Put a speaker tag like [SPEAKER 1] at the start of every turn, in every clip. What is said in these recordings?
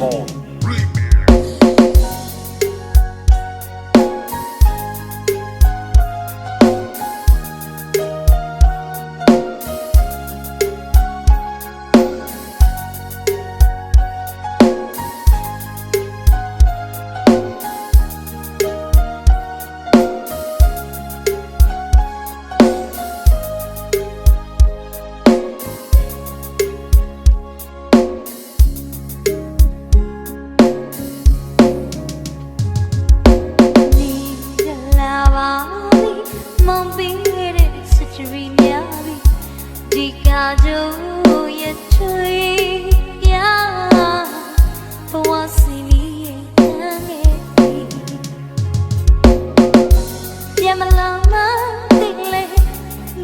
[SPEAKER 1] home. ဆောင်ပေးတဲ့စစ်တရီများပြီးဒီကာကြိုးရဲ့ထွေပြဘဝစီလီရဲ့တန်းရဲ့ပြမလောင်မသိလေ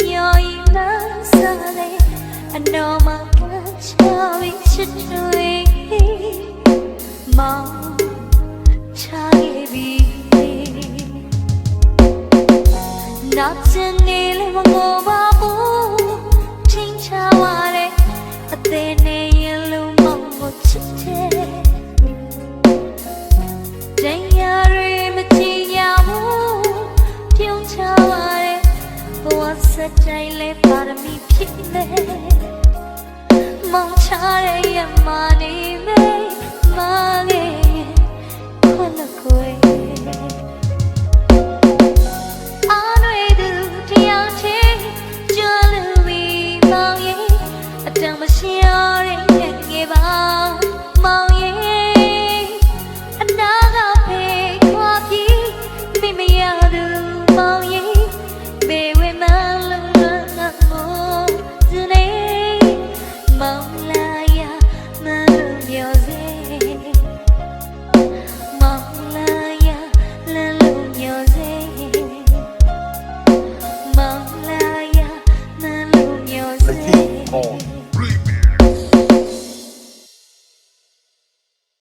[SPEAKER 1] ညော်ရင်နာစားလေအနော်မှာချောင်းချစ်တွေမောင်ရောက်ချင်နေလေမငိုပါဘူးချင်းချပါလေအသေးနေရင်လုံးမမချစ်တဲ့တရားတွေမချင်ရဘူးပြုံးချပါလေဘဝစကြိုင်လေပါရမီဖြစ်လေမောင်ချရရဲ့မာနေမယ် phone.